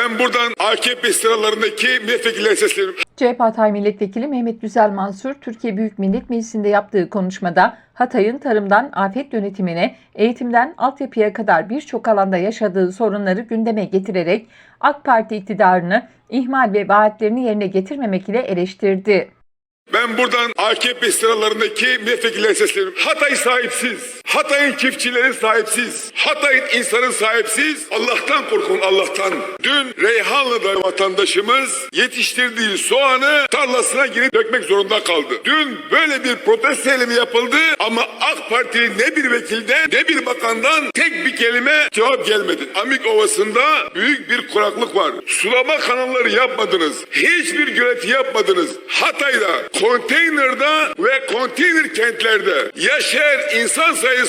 Ben buradan AKP sıralarındaki milletvekillerine sesleniyorum. CHP Hatay Milletvekili Mehmet Güzel Mansur, Türkiye Büyük Millet Meclisi'nde yaptığı konuşmada Hatay'ın tarımdan afet yönetimine, eğitimden altyapıya kadar birçok alanda yaşadığı sorunları gündeme getirerek AK Parti iktidarını ihmal ve vaatlerini yerine getirmemek ile eleştirdi. Ben buradan AKP sıralarındaki milletvekillerine sesleniyorum. Hatay sahipsiz. Hatay'ın çiftçileri sahipsiz. Hatay'ın insanı sahipsiz. Allah'tan korkun Allah'tan. Dün Reyhanlı'da vatandaşımız yetiştirdiği soğanı tarlasına girip dökmek zorunda kaldı. Dün böyle bir protesto eylemi yapıldı ama AK Parti ne bir vekilden ne bir bakandan tek bir kelime cevap gelmedi. Amik Ovası'nda büyük bir kuraklık var. Sulama kanalları yapmadınız. Hiçbir göleti yapmadınız. Hatay'da, konteynerda ve konteyner kentlerde yaşayan insan sayısı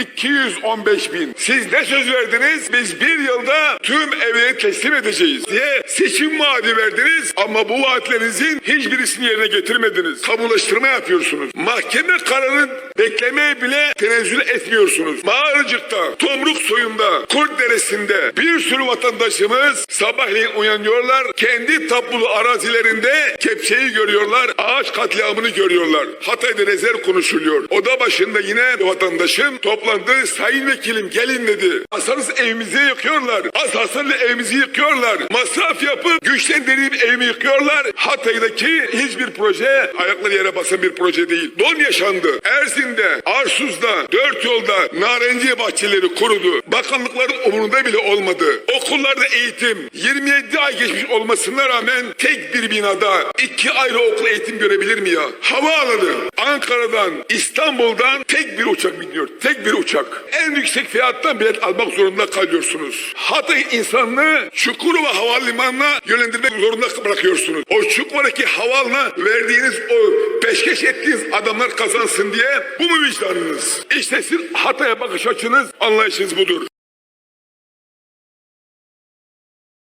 215 bin. Siz ne söz verdiniz? Biz bir yılda tüm evleri teslim edeceğiz diye seçim vaadi verdiniz ama bu vaatlerinizin hiçbirisini yerine getirmediniz. Kamulaştırma yapıyorsunuz. Mahkeme kararını beklemeye bile tenezzül etmiyorsunuz. Mağarıcık'ta, Tomruk soyunda, Kurt Deresi'nde bir sürü vatandaşımız sabahleyin uyanıyorlar. Kendi tapulu arazilerinde kepçeyi görüyorlar. Ağaç katliamını görüyorlar. Hatay'da rezerv konuşuluyor. Oda başında yine vatandaşım toplandı. Sayın vekilim gelin dedi. Asarız evimizi yıkıyorlar. Az hasarlı evimizi yıkıyorlar. Masraf yapıp güçlendirip evimi yıkıyorlar. Hatay'daki hiçbir proje ayakları yere basan bir proje değil. Don yaşandı. Erzin'de, Arsuz'da, Dört Yolda narenciye bahçeleri kurudu. Bakanlıkların umurunda bile olmadı. Okullarda eğitim 27 ay geçmiş olmasına rağmen tek bir binada iki ayrı okul eğitim görebilir mi ya? Havaalanı Ankara'dan İstanbul'dan tek bir uçak biniyor. Tek bir uçak. En yüksek fiyattan bilet almak zorunda kalıyorsunuz. Hatay insanını Çukurova Havalimanı'na yönlendirmek zorunda bırakıyorsunuz. O Çukurova'daki havaalanına verdiğiniz o peşkeş ettiğiniz adamlar kazansın diye bu mu vicdanınız? İşte sizin Hatay'a bakış açınız, anlayışınız budur.